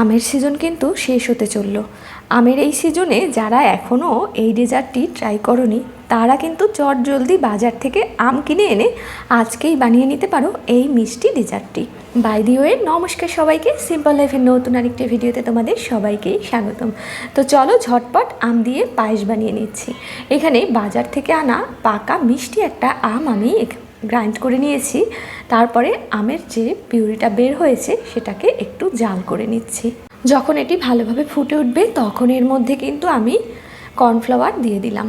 আমের সিজন কিন্তু শেষ হতে চলল। আমের এই সিজনে যারা এখনও এই ডেজার্টটি ট্রাই করনি, তারা কিন্তু চট জলদি বাজার থেকে আম কিনে এনে আজকেই বানিয়ে নিতে পারো এই মিষ্টি ডেজার্টটি। বাই দি ওয়ে নমস্কার সবাইকে। সিম্পল লাইফের নতুন আরেকটি ভিডিওতে তোমাদের সবাইকেই স্বাগতম। তো চলো ঝটপট আম দিয়ে পায়েস বানিয়ে নিচ্ছি। এখানে বাজার থেকে আনা পাকা মিষ্টি একটা আম আমি গ্রাইন্ড করে নিয়েছি। তারপরে আমের যে পিউরিটা বের হয়েছে, সেটাকে একটু জাল করে নিচ্ছি। যখন এটি ভালোভাবে ফুটে উঠবে, তখন এর মধ্যে কিন্তু আমি কর্নফ্লাওয়ার দিয়ে দিলাম।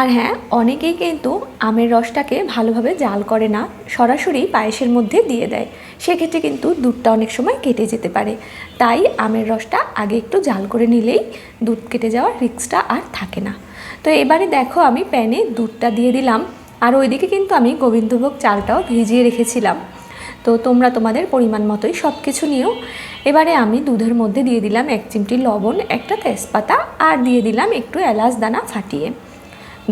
আর হ্যাঁ অনেকেই কিন্তু আমের রসটাকে ভালোভাবে জাল করে না, সরাসরি পায়েসের মধ্যে দিয়ে দেয়। সেক্ষেত্রে কিন্তু দুধটা অনেক সময় কেটে যেতে পারে। তাই আমের রসটা আগে একটু জাল করে নিলেই দুধ কেটে যাওয়ার রিক্সটা আর থাকে না। তো এবারে দেখো, আমি প্যানে দুধটা দিয়ে দিলাম। আর ওইদিকে কিন্তু আমি গোবিন্দভোগ চালটাও ভিজিয়ে রেখেছিলাম। তো তোমরা তোমাদের পরিমাণ মতোই সব কিছু নিও। এবারে আমি দুধের মধ্যে দিয়ে দিলাম এক চিমটি লবণ, একটা তেজপাতা আর দিয়ে দিলাম একটু এলাচ দানা ফাটিয়ে।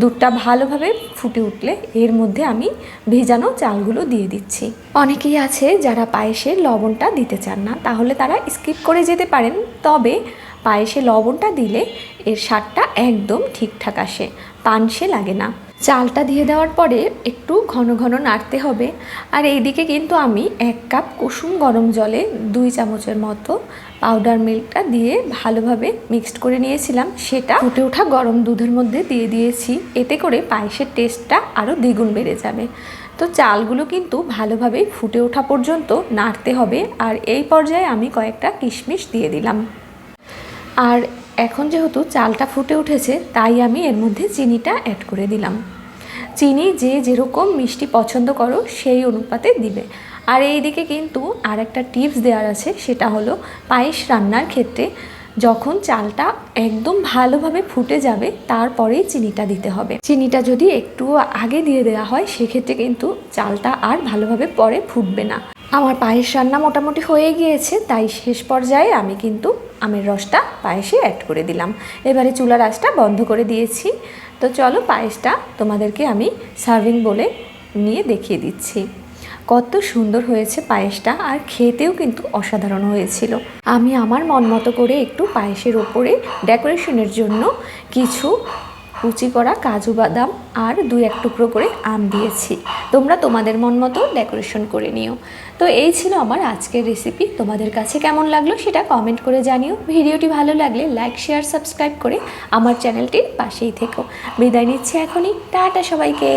দুধটা ভালোভাবে ফুটে উঠলে এর মধ্যে আমি ভেজানো চালগুলো দিয়ে দিচ্ছি। অনেকেই আছে যারা পায়েসে লবণটা দিতে চান না, তাহলে তারা স্কিপ করে যেতে পারেন। তবে পায়েসে লবণটা দিলে এর স্বাদটা একদম ঠিকঠাক আসে, পানসে লাগে না। চালটা দিয়ে দেওয়ার পরে একটু ঘন ঘন নাড়তে হবে। আর এইদিকে কিন্তু আমি এক কাপ কুসুম গরম জলে দুই চামচের মতো পাউডার মিল্কটা দিয়ে ভালোভাবে মিক্সড করে নিয়েছিলাম। সেটা ফুটে ওঠা গরম দুধের মধ্যে দিয়ে দিয়েছি। এতে করে পায়েসের টেস্টটা আরও দ্বিগুণ বেড়ে যাবে। তো চালগুলো কিন্তু ভালোভাবে ফুটে ওঠা পর্যন্ত নাড়তে হবে। আর এই পর্যায়ে আমি কয়েকটা কিশমিশ দিয়ে দিলাম। আর এখন যেহেতু চালটা ফুটে উঠেছে, তাই আমি এর মধ্যে চিনিটা অ্যাড করে দিলাম। চিনি যে যেরকম মিষ্টি পছন্দ করো, সেই অনুপাতে দিবে। আর এই দিকে কিন্তু আর একটা টিপস দেওয়ার আছে, সেটা হলো পায়েস রান্নার ক্ষেত্রে যখন চালটা একদম ভালোভাবে ফুটে যাবে, তারপরেই চিনিটা দিতে হবে। চিনিটা যদি একটু আগে দিয়ে দেওয়া হয়, সেক্ষেত্রে কিন্তু চালটা আর ভালোভাবে পরে ফুটবে না। আমার পায়েস রান্না মোটামুটি হয়ে গিয়েছে, তাই শেষ পর্যায়ে আমি কিন্তু আমের রসটা পায়েসে অ্যাড করে দিলাম। এবারে চুলার আঁচটা বন্ধ করে দিয়েছি। তো চলো পায়েসটা তোমাদেরকে আমি সার্ভিং বলে নিয়ে দেখিয়ে দিচ্ছি। কত সুন্দর হয়েছে পায়েসটা, আর খেতেও কিন্তু অসাধারণ হয়েছিল। আমি আমার মন মতো করে একটু পায়েসের ওপরে ডেকোরেশনের জন্য কিছু কুচি করা কাজু বাদাম আর দুই এক টুকরো করে আম দিয়েছি। তোমরা তোমাদের মন মতো ডেকোরেশন করে নিও। তো এই ছিল আমার আজকের রেসিপি তোমাদের কাছে কেমন লাগল সেটা কমেন্ট করে জানিও। ভিডিওটি ভালো লাগলে লাইক শেয়ার সাবস্ক্রাইব করে আমার চ্যানেলটির পাশেই থেকো। বিদায় নিচ্ছে এখনই। টাটা সবাইকে।